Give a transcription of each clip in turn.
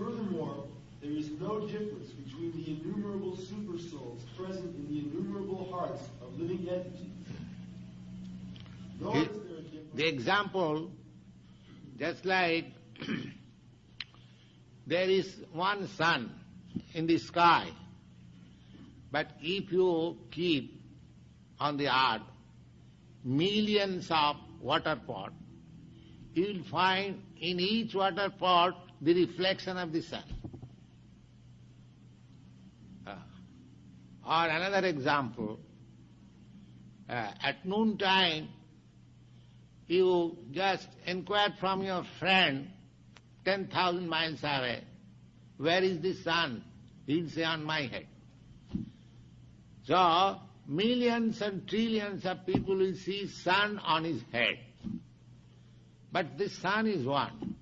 Furthermore, there is no difference between the innumerable Supersouls present in the innumerable hearts of living entities. Nor is there a difference. The example, just like there is one sun in the sky, but if you keep on the earth millions of water pots, you will find in each water pot the reflection of the sun. Uh, or another example, uh, at noon time, you just inquire from your friend 10,000 miles away, where is the sun? He'll say, on my head. So, millions and trillions of people will see sun on his head. But the sun is one.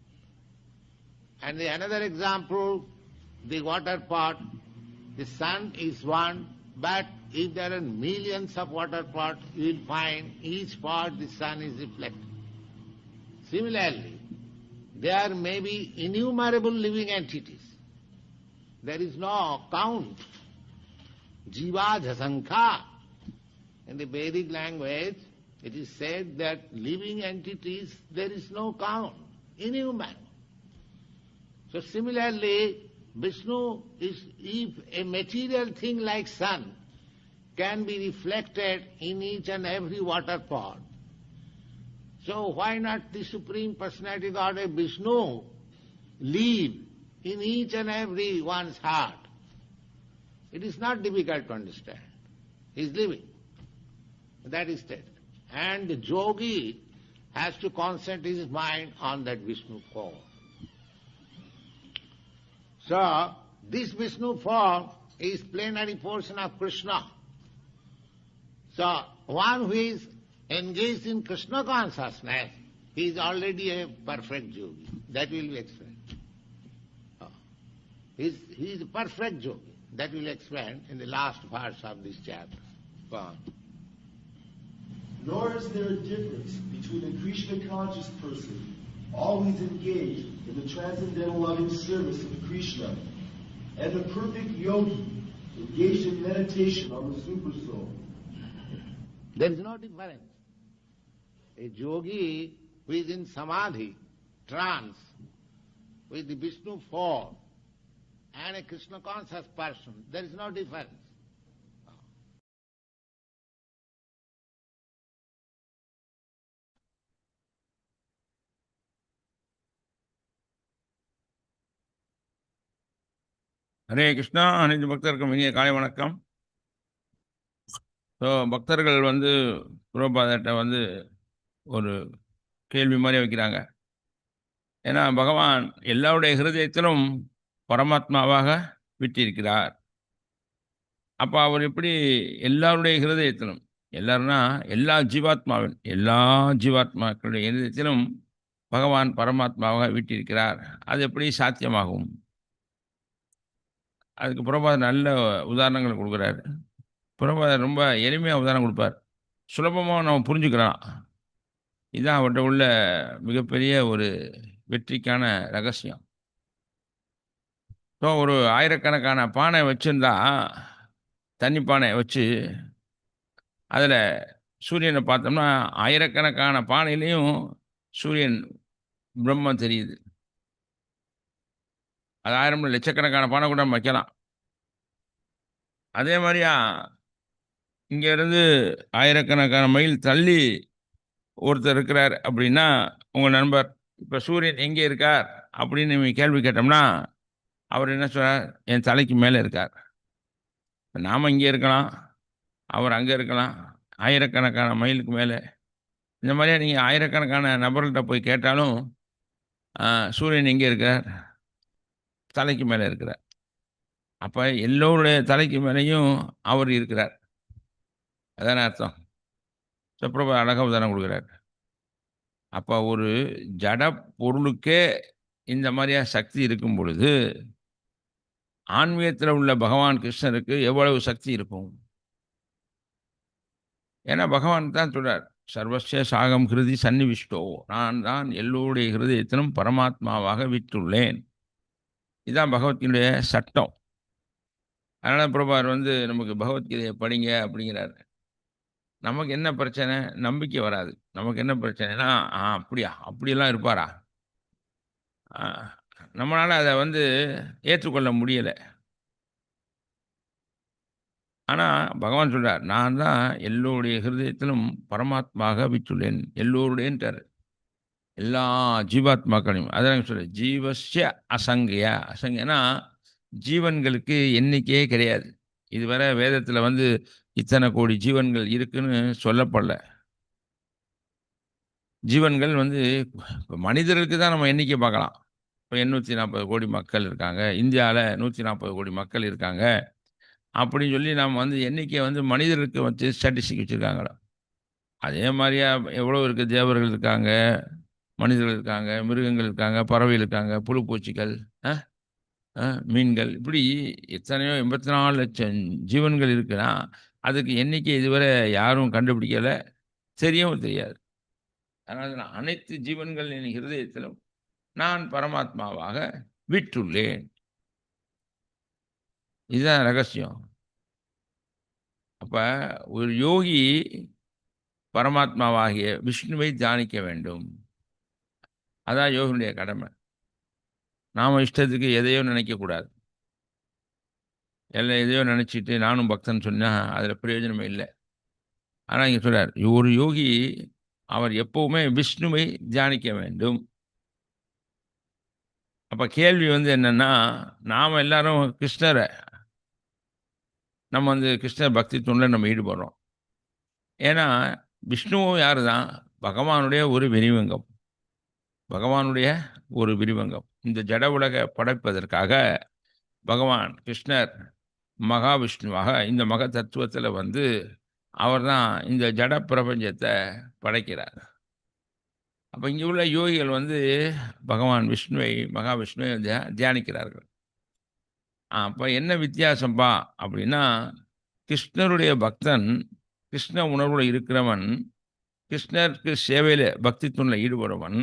And the another example, the water pot, the sun is one, but if there are millions of water pots, you will find each pot the sun is reflected. Similarly, there may be innumerable living entities. There is no count. Jiva jasankha. In the Vedic language, it is said that living entities, there is no count, innumerable. So similarly, Vishnu is, if a material thing like sun can be reflected in each and every water pot, so why not the Supreme Personality Godhead Vishnu live in each and every one's heart? It is not difficult to understand. He is living. That is stated. And the yogi has to concentrate his mind on that Vishnu form. So, this Vishnu form is plenary portion of Krishna. So, one who is engaged in Krishna consciousness, he is already a perfect yogi. That will be explained. Oh. He is, a perfect yogi. That will explain in the last verse of this chapter. Go on. Nor is there a difference between a Krishna conscious person, always engaged in the transcendental loving service of Krishna, and the perfect yogi, engaged in meditation on the Supersoul. There is no difference. A yogi who is in samadhi, trance, with the Vishnu form, and a Krishna conscious person, there is no difference. Hare Krishna அனைத்து பக்தருக்கும் இனிய காலை வணக்கம். So பக்தர்கள் வந்து புரோபாதட்ட வந்து ஒரு கேள்வி மாதிரி வைக்கிறாங்க. ஏன்னா பகவான் எல்லாருடைய ஹிருதயத்திலும் பரமாத்மாவாக விட்டிருக்கிறார் அப்போ அவர் எப்படி எல்லாருடைய ஹிருதயத்திலும் எல்லாருன்னா எல்லா ஜீவாத்மாவின் எல்லா ஜீவாத்மாக்களுடைய ஹிருதயத்திலும் பகவான் பரமாத்மாவாக விட்டிருக்கிறார் அது எப்படி சாத்தியமாகும்? அதுக்கு புறபாதர் நல்ல உதாரணங்கள் கொடுக்குறாரு. புறபாதர் ரொம்ப எளிமையாக உதாரணம் கொடுப்பார். சுலபமாக நம்ம புரிஞ்சுக்கலாம். இதுதான் அவர்கிட்ட உள்ள மிகப்பெரிய ஒரு வெற்றிக்கான ரகசியம். ஸோ ஒரு ஆயிரக்கணக்கான பானை வச்சுருந்தா தண்ணி பானை வச்சு அதில் சூரியனை பார்த்தோம்னா ஆயிரக்கணக்கான பானையிலையும் சூரியன் பிரம்மம் தெரியுது. அது ஆயிரம் லட்சக்கணக்கான பணம் கூட வைக்கலாம். அதே மாதிரியா இங்கேருந்து ஆயிரக்கணக்கான மைல் தள்ளி ஒருத்தர் இருக்கிறார் அப்படின்னா உங்கள் நண்பர் இப்போ சூரியன் எங்கே இருக்கார்? அப்படின்னு நீங்கள் கேள்வி கேட்டோம்னா அவர் என்ன சொல்கிறார் என் தலைக்கு மேலே இருக்கார். இப்போ நாம இங்கே இருக்கலாம் அவர் அங்கே இருக்கலாம் ஆயிரக்கணக்கான மைலுக்கு மேலே. இந்த மாதிரியா நீங்கள் ஆயிரக்கணக்கான நபர்கள்ட்ட போய் கேட்டாலும் சூரியன் எங்கே இருக்கார்? தலைக்கு மேலே இருக்கிறார். அப்போ எல்லோருடைய தலைக்கு மேலேயும் அவர் இருக்கிறார். அதான அர்த்தம்? சுப்பிரபு அழகாக உதாரணம் கொடுக்குறார். அப்போ ஒரு ஜட பொருளுக்கே இந்த மாதிரியாக சக்தி இருக்கும் பொழுது ஆன்மீகத்தில் உள்ள பகவான் கிருஷ்ணருக்கு எவ்வளவு சக்தி இருக்கும்? ஏன்னா பகவான் தான் சொல்கிறார் சர்வஸ்ய சாகம் கிருதி சன்னிவிஷ்டோ நான் தான் எல்லோருடைய ஹிருதயத்திலும் பரமாத்மாவாக விட்டுள்ளேன் இதுதான் பகவத்கீதையுடைய சட்டம். அதனால் பிரபார் வந்து நமக்கு பகவத்கீதையை படிங்க அப்படிங்கிறாரு. நமக்கு என்ன பிரச்சனை? நம்பிக்கை வராது. நமக்கு என்ன பிரச்சனைனா ஆ அப்படியா? அப்படியெல்லாம் இருப்பாரா? ஆ, நம்மளால அதை வந்து ஏற்றுக்கொள்ள முடியலை. ஆனால் பகவான் சொல்கிறார் நான் தான் எல்லோருடைய ஹிருதயத்திலும் பரமாத்மாக விட்டுள்ளேன் எல்லோருடையன்ட்டார். எல்லா ஜீவாத்மாக்களையும் அதான் சொல்ற ஜீவஸ்ய அசங்கையா? அசங்கைனா ஜீவன்களுக்கு எண்ணிக்கையே கிடையாது. இதுவரை வேதத்தில் வந்து இத்தனை கோடி ஜீவன்கள் இருக்குன்னு சொல்லப்படல. ஜீவன்கள் வந்து இப்போ மனிதர்களுக்கு தான் நம்ம எண்ணிக்கை பார்க்கலாம். இப்போ எண்ணூற்றி நாற்பது கோடி மக்கள் இருக்காங்க. இந்தியாவில் நூற்றி நாற்பது கோடி மக்கள் இருக்காங்க. அப்படின்னு சொல்லி நாம் வந்து எண்ணிக்கை வந்து மனிதர்களுக்கு வச்சு ஸ்டாட்டிஸ்டிக் வச்சுருக்காங்களோ அதே மாதிரியா எவ்வளோ இருக்குது தேவர்கள் இருக்காங்க? மனிதர்கள் இருக்காங்க மிருகங்கள் இருக்காங்க பறவைகள் இருக்காங்க புழு பூச்சிகள் ஆ? ஆ, மீன்கள் இப்படி எத்தனையோ எண்பத்தி நாலு லட்சம் ஜீவன்கள் இருக்குன்னா அதுக்கு எண்ணிக்கை இதுவரை யாரும் கண்டுபிடிக்கலை? தெரியவும் தெரியாது. அதனால் நான் அனைத்து ஜீவன்களின் ஹிருதயத்திலும் நான் பரமாத்மாவாக விட்டுள்ளேன். இதுதான் ரகசியம். அப்போ ஒரு யோகி பரமாத்மாவாகிய விஷ்ணுவை தியானிக்க வேண்டும். அதான் யோகினுடைய கடமை. நாம் இஷ்டத்துக்கு எதையோ நினைக்கக்கூடாது எல்லாம் எதையோ நினச்சிட்டு நானும் பக்தன் சொன்னால் அதில் பிரயோஜனமே இல்லை. ஆனால் இங்கே சொல்கிறார் ஒரு யோகி அவர் எப்போவுமே விஷ்ணுவை தியானிக்க வேண்டும். அப்போ கேள்வி வந்து என்னென்னா நாம் எல்லாரும் கிருஷ்ணரை நம்ம வந்து கிருஷ்ணர் பக்தி தொண்டில் நம்ம ஈடுபடுறோம். ஏன்னா விஷ்ணுவும் யார் தான் பகவானுடைய ஒரு விரிவங்கம். பகவானுடைய ஒரு விரிவங்கம். இந்த ஜட உலக படைப்பதற்காக பகவான் கிருஷ்ணர் மகாவிஷ்ணுவாக இந்த மக தத்துவத்தில் வந்து அவர்தான் இந்த ஜட பிரபஞ்சத்தை படைக்கிறார். அப்போ இங்கே உள்ள யோகிகள் வந்து பகவான் விஷ்ணுவை மகாவிஷ்ணுவை தியா தியானிக்கிறார்கள். அப்போ என்ன வித்தியாசம்பா அப்படின்னா கிருஷ்ணருடைய பக்தன் கிருஷ்ண உணர்வுல இருக்கிறவன் கிருஷ்ணருக்கு சேவையில் பக்தி துணில் ஈடுபடுவன்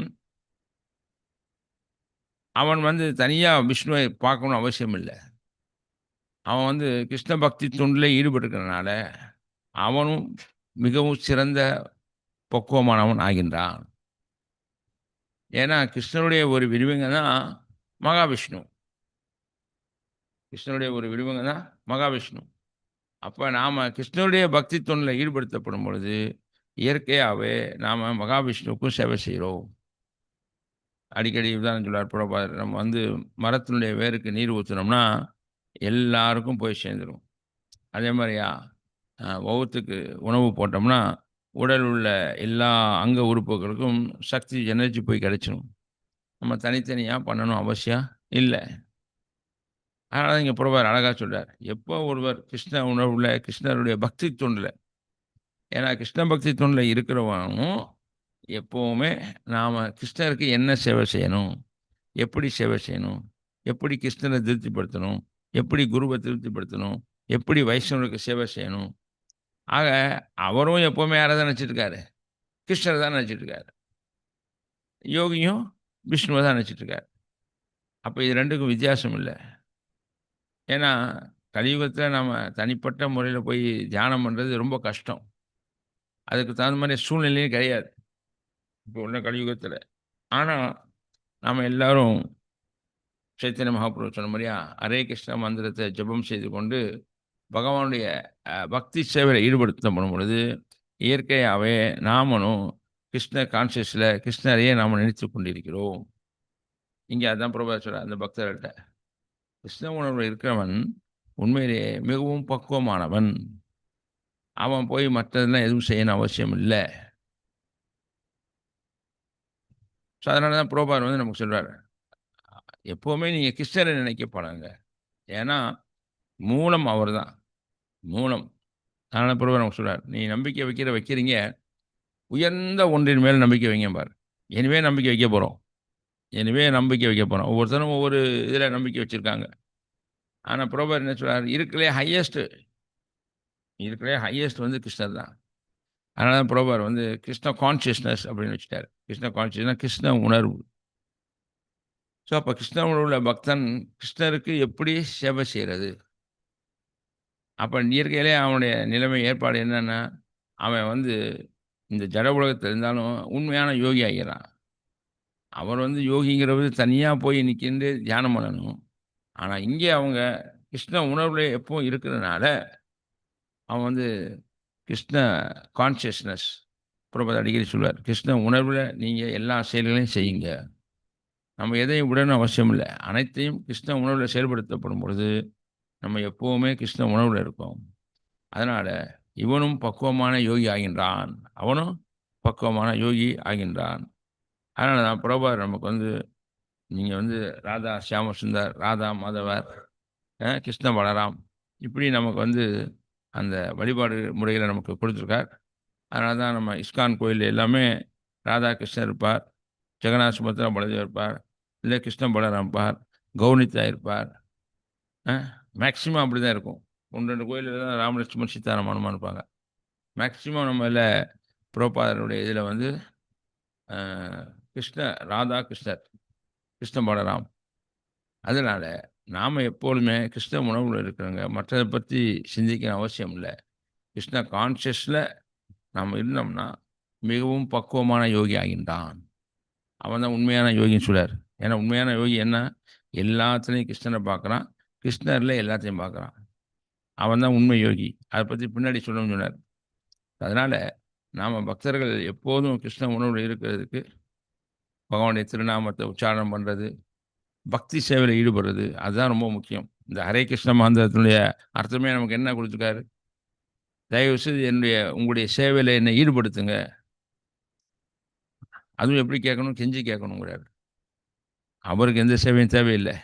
அவன் வந்து தனியாக விஷ்ணுவை பார்க்கணும் அவசியம் இல்லை அவன் வந்து கிருஷ்ண பக்தி தொண்டில் ஈடுபட்டிருக்கிறனால அவனும் மிகவும் சிறந்த பக்குவமானவன் ஆகின்றான். ஏன்னா கிருஷ்ணனுடைய ஒரு விரிவங்க தான் மகாவிஷ்ணு. கிருஷ்ணனுடைய ஒரு விரிவங்க தான் மகாவிஷ்ணு. அப்போ நாம் கிருஷ்ணனுடைய பக்தி தொண்டில் ஈடுபடுத்தப்படும் பொழுது இயற்கையாகவே நாம் மகாவிஷ்ணுவுக்கும் சேவை செய்கிறோம் அடிக்கடி தான் சொல்லுவார் புறப்பார் நம்ம வந்து மரத்தினுடைய வேருக்கு நீர் ஊற்றினோம்னா எல்லாருக்கும் போய் சேர்ந்துடும் அதே மாதிரியா அஹ், வவுத்துக்கு உணவு போட்டோம்னா உடல் உள்ள எல்லா அங்க உறுப்புகளுக்கும் சக்தி எனர்ஜி போய் கிடைச்சிடும் நம்ம தனித்தனியாக பண்ணணும் அவசியம் இல்லை. அதனால் இங்கே புறவர் அழகாக சொல்கிறார் எப்போ ஒருவர் கிருஷ்ண உணர்வுல கிருஷ்ணருடைய பக்தி தொண்டில் ஏன்னா கிருஷ்ண பக்தி தொண்டில் இருக்கிறவனும் எப்போவுமே நாம் கிருஷ்ணருக்கு என்ன சேவை செய்யணும்? எப்படி சேவை செய்யணும்? எப்படி கிருஷ்ணரை திருப்திப்படுத்தணும்? எப்படி குருவை திருப்திப்படுத்தணும்? எப்படி வைஷ்ணவருக்கு சேவை செய்யணும்? ஆக அவரும் எப்போவுமே யாரை தான் நினச்சிட்ருக்காரு? கிருஷ்ணரை தான் நினச்சிட்ருக்காரு. யோகியும் விஷ்ணுவை தான் நினச்சிட்ருக்காரு. அப்போ இது ரெண்டுக்கும் வித்தியாசம் இல்லை. ஏன்னா கலியுகத்தில் நம்ம தனிப்பட்ட முறையில் போய் தியானம் பண்ணுறது ரொம்ப கஷ்டம். அதுக்கு தகுந்த மாதிரி சூழ்நிலையும் கிடையாது. இப்போ உள்ள கலியுகத்தில். ஆனால் நாம் எல்லாரும் சைத்தன்ய மகாபுரம் சொன்ன மாதிரியா ஹரே கிருஷ்ண மந்திரத்தை ஜெபம் செய்து கொண்டு பகவானுடைய பக்தி சேவையில் ஈடுபடுத்தப்படும் பொழுது இயற்கையாகவே நாமளும் கிருஷ்ண கான்சியஸில் கிருஷ்ணரையே நாம் நினைத்து கொண்டிருக்கிறோம். இங்கே அதான் பிரபா சொல்ல அந்த பக்தர்கிட்ட கிருஷ்ண உணர்வு இருக்கிறவன் உண்மையிலேயே மிகவும் பக்குவமானவன். அவன் போய் மற்றதெல்லாம் எதுவும் செய்யணும் அவசியம் இல்லை. ஸோ அதனால தான் புரோபார் வந்து நமக்கு சொல்கிறார் எப்போவுமே நீங்கள் கிருஷ்ணரை நினைக்க பழங்க ஏன்னா மூலம் அவர் தான். மூலம். அதனால் புரோபார் நமக்கு சொல்கிறார் நீ நம்பிக்கை வைக்கிற வைக்கிறீங்க. உயர்ந்த ஒன்றின் மேல் நம்பிக்கை வைங்க பார். எனவே நம்பிக்கை வைக்க போகிறோம் எனவே நம்பிக்கை வைக்க போகிறோம் ஒவ்வொருத்தரும் ஒவ்வொரு இதில் நம்பிக்கை வச்சுருக்காங்க. ஆனால் புரோபார் என்ன சொல்கிறார் இருக்கிறே ஹையஸ்ட்டு இருக்கிறே ஹையஸ்ட் வந்து கிருஷ்ணர் தான். அதனால தான் புரோபர் வந்து கிருஷ்ண கான்சியஸ்னஸ் அப்படின்னு வச்சுட்டார். கிருஷ்ண கான்சியஸ்னா கிருஷ்ண உணர்வு. ஸோ அப்போ கிருஷ்ண உணர்வுள்ள பக்தன் கிருஷ்ணருக்கு எப்படி சேவை செய்கிறது அப்போ இயற்கையிலே அவனுடைய நிலைமை ஏற்பாடு என்னென்னா அவன் வந்து இந்த ஜட உலகத்தில் இருந்தாலும் உண்மையான யோகி ஆகிறான் அவர் வந்து யோகிங்கிறது தனியாக போய் நிற்கின்றே தியானம் பண்ணணும். ஆனால் இங்கே அவங்க கிருஷ்ண உணர்வில் எப்போ இருக்கிறதுனால அவன் வந்து கிருஷ்ண கான்சியஸ்னஸ் புறப்பத அடிக்கடி சொல்வார் கிருஷ்ண உணர்வில் நீங்கள் எல்லா செயல்களையும் செய்யுங்க. நம்ம எதையும் விடணும் அவசியம் இல்லை. அனைத்தையும் கிருஷ்ண உணர்வில் செயல்படுத்தப்படும் பொழுது நம்ம எப்போவுமே கிருஷ்ண உணர்வில் இருக்கோம் அதனால் இவனும் பக்குவமான யோகி ஆகின்றான். அவனும் பக்குவமான யோகி ஆகின்றான். அதனால தான் பிரபார் நமக்கு வந்து நீங்கள் வந்து ராதா சியாமசுந்தர் ராதா மாதவர் கிருஷ்ண பலராம் இப்படி நமக்கு வந்து அந்த வழிபாடு முறைகளை நமக்கு கொடுத்துருக்கார். அதனால தான் நம்ம இஸ்கான் கோயில் எல்லாமே ராதாகிருஷ்ணர் இருப்பார் ஜெகநாத் சுபத்ரா பலதேவ் இருப்பார் இல்லை கிருஷ்ண பலராம் இருப்பார் கௌனிதா இருப்பார். மேக்சிமம் அப்படி தான் இருக்கும். ஒன்று ரெண்டு கோயிலில் தான் ராமலட்சுமன் சீதாராம் அனுமான் இருப்பாங்க. மேக்சிமம் நம்ம இல்லை புரோபாதருடைய இதில் வந்து கிருஷ்ண ராதா கிருஷ்ணர் கிருஷ்ண பலராம். அதனால் நாம் எப்பொழுதுமே கிருஷ்ண உணவில் இருக்கிறவங்க மற்றதை பற்றி சிந்திக்கிற அவசியம் இல்லை. கிருஷ்ண கான்ஷியஸில் நாம் இருந்தோம்னா மிகவும் பக்குவமான யோகி ஆகின்றான். அவன் தான் உண்மையான யோகின்னு சொல்றார். ஏன்னா உண்மையான யோகி என்ன? எல்லாத்துலேயும் கிருஷ்ணனை பார்க்குறான். கிருஷ்ணரில் எல்லாத்தையும் பார்க்குறான். அவன் தான் உண்மை யோகி. அதை பற்றி பின்னாடி சொல்லணும்னு சொன்னார். அதனால் நாம் பக்தர்கள் எப்போதும் கிருஷ்ண உணவில் இருக்கிறதுக்கு பகவானுடைய திருநாமத்தை உச்சாரணம் பண்ணுறது பக்தி சேவையில் ஈடுபடுறது. அதுதான் ரொம்ப முக்கியம். இந்த ஹரே கிருஷ்ண மந்திரத்தினுடைய அர்த்தமே நமக்கு என்ன கொடுத்துருக்காரு? தயவு செய்து என்னுடைய உங்களுடைய சேவையில் என்னை ஈடுபடுத்துங்க. அதுவும் எப்படி கேட்கணும்? கெஞ்சி கேட்கணுங்கிறாரு. அவருக்கு எந்த சேவையும் தேவையில்லை.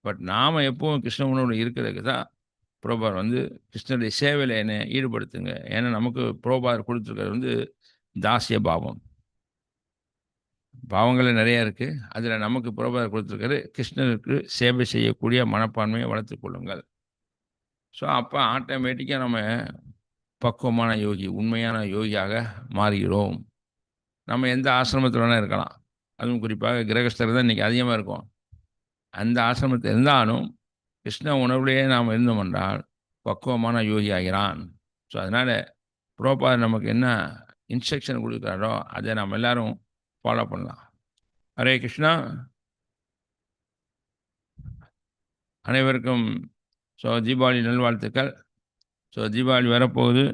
பட் நாம் எப்பவும் கிருஷ்ண இருக்கிறதுக்கு தான் புரோபார் வந்து கிருஷ்ணனுடைய சேவையில் என்னை ஈடுபடுத்துங்க. ஏன்னா நமக்கு புரோபார் கொடுத்துருக்கிறது வந்து தாசிய பாவம். பாவங்கள் நிறையா இருக்குது அதில் நமக்கு புறபாதம் கொடுத்துருக்காரு கிருஷ்ணருக்கு சேவை செய்யக்கூடிய மனப்பான்மையை வளர்த்துக் கொள்ளுங்கள். ஸோ அப்போ ஆட்டோமேட்டிக்காக நம்ம பக்குவமான யோகி உண்மையான யோகியாக மாறுகிறோம். நம்ம எந்த ஆசிரமத்தில் வேணால் இருக்கலாம். அதுவும் குறிப்பாக கிரகஸ்தர் தான் இன்றைக்கி அதிகமாக இருக்கும். அந்த ஆசிரமத்தில் இருந்தாலும் கிருஷ்ண உணர்வுலேயே நாம் இருந்தோம் என்றால் பக்குவமான யோகி ஆகிறான். ஸோ அதனால் புரோபாதர் நமக்கு என்ன இன்ஸ்ட்ரக்ஷன் கொடுக்குறாரோ அதை நாம் எல்லோரும் ஃபாலோ பண்ணலாம். ஹரே கிருஷ்ணா. அனைவருக்கும் ஸோ தீபாவளி நல்வாழ்த்துக்கள். ஸோ தீபாவளி வரப்போகுது.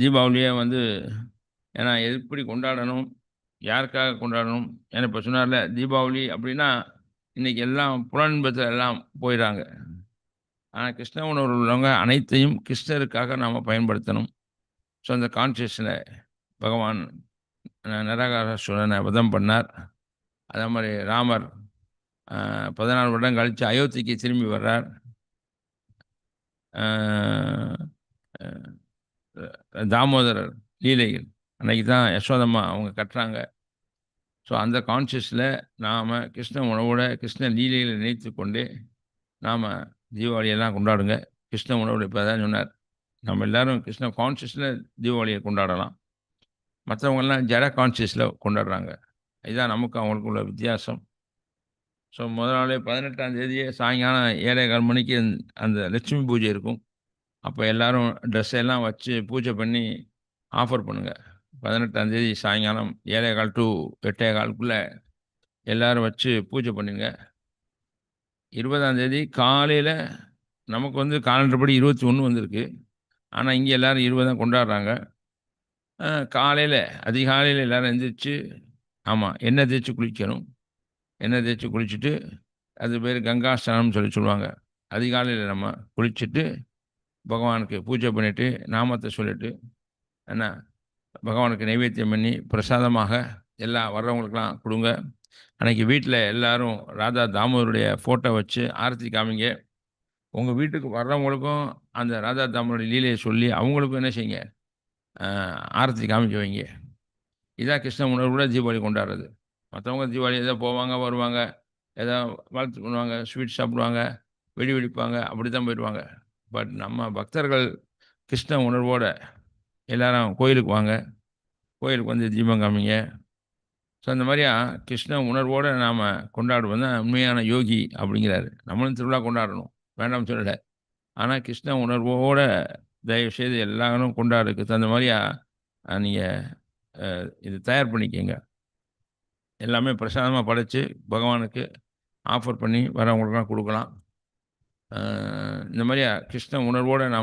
தீபாவளியை வந்து ஏன்னா எப்படி கொண்டாடணும் யாருக்காக கொண்டாடணும் ஏன்னா இப்போ சொன்னார்ல தீபாவளி அப்படின்னா இன்றைக்கி எல்லாம் புலன்பத்தில் எல்லாம் போயிடுறாங்க ஆனால் கிருஷ்ண உணர்வு உள்ளவங்க அனைத்தையும் கிருஷ்ணருக்காக நாம் பயன்படுத்தணும். ஸோ அந்த கான்சியஸில் பகவான் நரகாசுரனை வதம் பண்ணார். அதே மாதிரி ராமர் பதினாலு வருடம் கழித்து அயோத்திக்கு திரும்பி வர்றார். தாமோதரர் லீலைகள். அன்னைக்கு தான் யசோதம்மா அவங்க கட்டுறாங்க. ஸோ அந்த கான்சியஸில் நாம் கிருஷ்ண உணவோட கிருஷ்ண லீலைகளை நினைத்து கொண்டே நாம் தீபாவளியெல்லாம் கொண்டாடுங்க. கிருஷ்ண உணவோட இப்போ தான் சொன்னார். நம்ம எல்லாரும் கிருஷ்ண கான்சியஸில் தீபாவளியை கொண்டாடலாம். மற்றவங்கெல்லாம் ஜட கான்சியஸில் கொண்டாடுறாங்க. இதுதான் நமக்கு அவங்களுக்குள்ள வித்தியாசம். ஸோ முதல் நாளே பதினெட்டாம் தேதியே சாயங்காலம் ஏழை கால் மணிக்கு அந்த லட்சுமி பூஜை இருக்கும். அப்போ எல்லாரும் ட்ரெஸ் எல்லாம் வச்சு பூஜை பண்ணி ஆஃபர் பண்ணுங்கள் பதினெட்டாம் தேதி சாயங்காலம் ஏழே கால் டு எட்டே காலுக்குள்ளே எல்லோரும் வச்சு பூஜை பண்ணுங்க. இருபதாம் தேதி காலையில் நமக்கு வந்து காலண்டர் படி இருபத்தி ஒன்று வந்திருக்கு. ஆனால் இங்கே எல்லோரும் இருபது தான் காலையில் அதிகாலையில் எல்லோரும் எந்திரிச்சு ஆமாம் எண்ணெய் தேய்ச்சி குளிக்கணும். எண்ணெய் தேய்ச்சி குளிச்சுட்டு அது பேர் கங்கா ஸ்நானம்னு சொல்லி சொல்லுவாங்க. அதிகாலையில் நம்ம குளிச்சுட்டு பகவானுக்கு பூஜை பண்ணிவிட்டு நாமத்தை சொல்லிட்டு என்ன பகவானுக்கு நைவேத்தியம் பண்ணி பிரசாதமாக எல்லா வர்றவங்களுக்கெல்லாம் கொடுங்க. அன்னைக்கு வீட்டில் எல்லாரும் ராதா தாமோதருடைய ஃபோட்டோ வச்சு ஆரத்தி காமிங்க. உங்கள் வீட்டுக்கு வர்றவங்களுக்கும் அந்த ராதா தாமோதருடைய லீலையை சொல்லி அவங்களுக்கும் என்ன செய்யுங்க? ஆரத்தி காமிச்சு வைங்க. இதான் கிருஷ்ண உணர்வோட தீபாவளி கொண்டாடுறது. மற்றவங்க தீபாவளி ஏதோ போவாங்க வருவாங்க ஏதோ வாழ்த்து பண்ணுவாங்க ஸ்வீட் சாப்பிடுவாங்க வெடி வெடிப்பாங்க அப்படி தான் போயிடுவாங்க. பட் நம்ம பக்தர்கள் கிருஷ்ண உணர்வோட எல்லாரும் கோயிலுக்கு வாங்க. கோயிலுக்கு வந்து தீபம் காமிங்க. ஸோ அந்த மாதிரியா கிருஷ்ண உணர்வோடு நாம் கொண்டாடுவோம் தான் உண்மையான யோகி அப்படிங்கிறாரு. நம்மளும் திருவிழா கொண்டாடணும். வேண்டாம்னு சொல்லலை. ஆனால் கிருஷ்ண உணர்வோட தயவு செய்து எல்லாரும் கொண்டாடுறதுக்கு தகுந்த மாதிரியா நீங்கள் இது தயார் பண்ணிக்கங்க. எல்லாமே பிரசாதமாக படைத்து பகவானுக்கு ஆஃபர் பண்ணி வரவங்களுக்குலாம் கொடுக்கலாம். இந்த மாதிரியா கிருஷ்ண உணர்வோடு நாம்